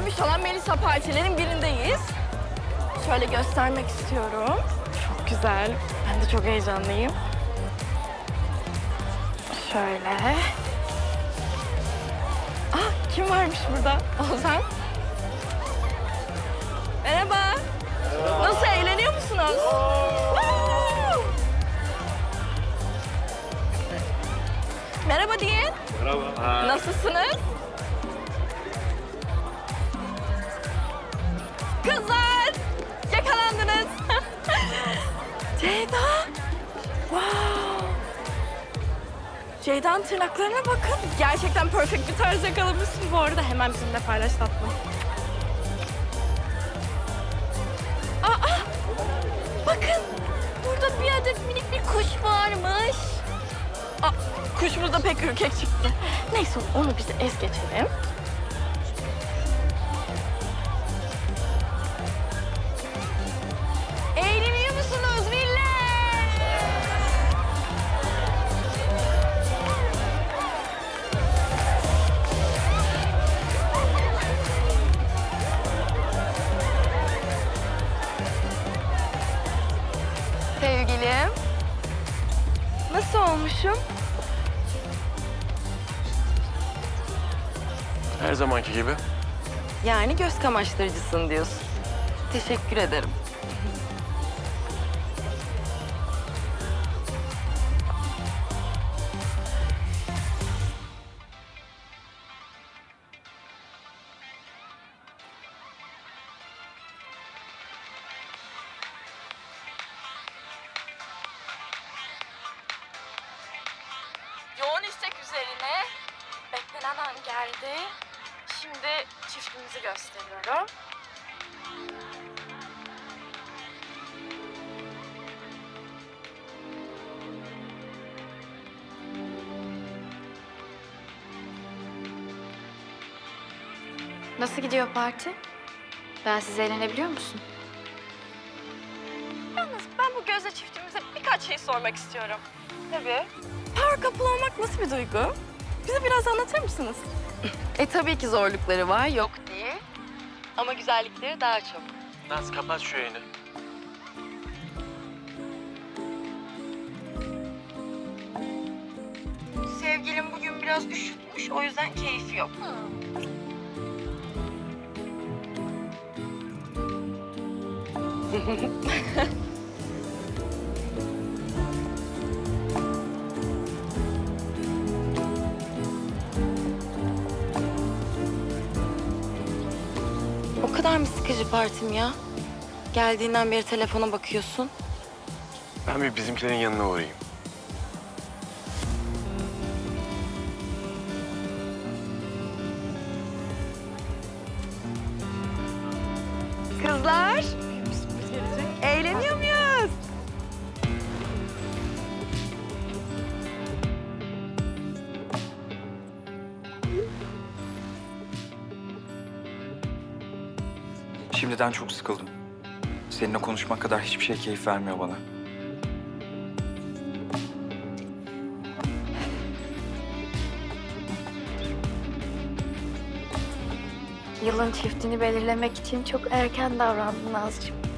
gelmiş olan Melisa partilerin birindeyiz. Şöyle göstermek istiyorum. Çok güzel. Ben de çok heyecanlıyım. Şöyle. Ah kim varmış burada? Ozan. Merhaba. Nasıl eğleniyor musunuz? Merhaba deyin. Merhaba. Nasılsınız? Ceyda! Wow! Ceyda'nın tırnaklarına bakın. Gerçekten perfect bir tarz yakalamışsın bu arada. Hemen bizimle paylaş tatlım. Aa! Bakın! Burada bir adet minik bir kuş varmış. Aa, kuşumuz da pek ürkek çıktı. Neyse onu biz es geçelim. Nasıl olmuşum? Her zamanki gibi. Yani göz kamaştırıcısın diyorsun. Teşekkür ederim. Beklenen an geldi. Şimdi çiftimizi gösteriyorum. Nasıl gidiyor parti? Ben siz eğlenebiliyor musun? Yalnız ben bu gözle çiftimize birkaç şey sormak istiyorum. Tabii. Power couple olmak nasıl bir duygu? Bize biraz anlatır mısınız? e tabii ki zorlukları var, yok değil. Ama güzellikleri daha çok. Naz kapat şu yayını. Sevgilim bugün biraz üşütmüş, o yüzden keyfi yok. kadar mı sıkıcı partim ya? Geldiğinden beri telefona bakıyorsun. Ben bir bizimkilerin yanına uğrayayım. Kızlar, eğleniyor muyuz? Şimdiden çok sıkıldım. Seninle konuşmak kadar hiçbir şey keyif vermiyor bana. Yılın çiftini belirlemek için çok erken davrandın Nazcığım.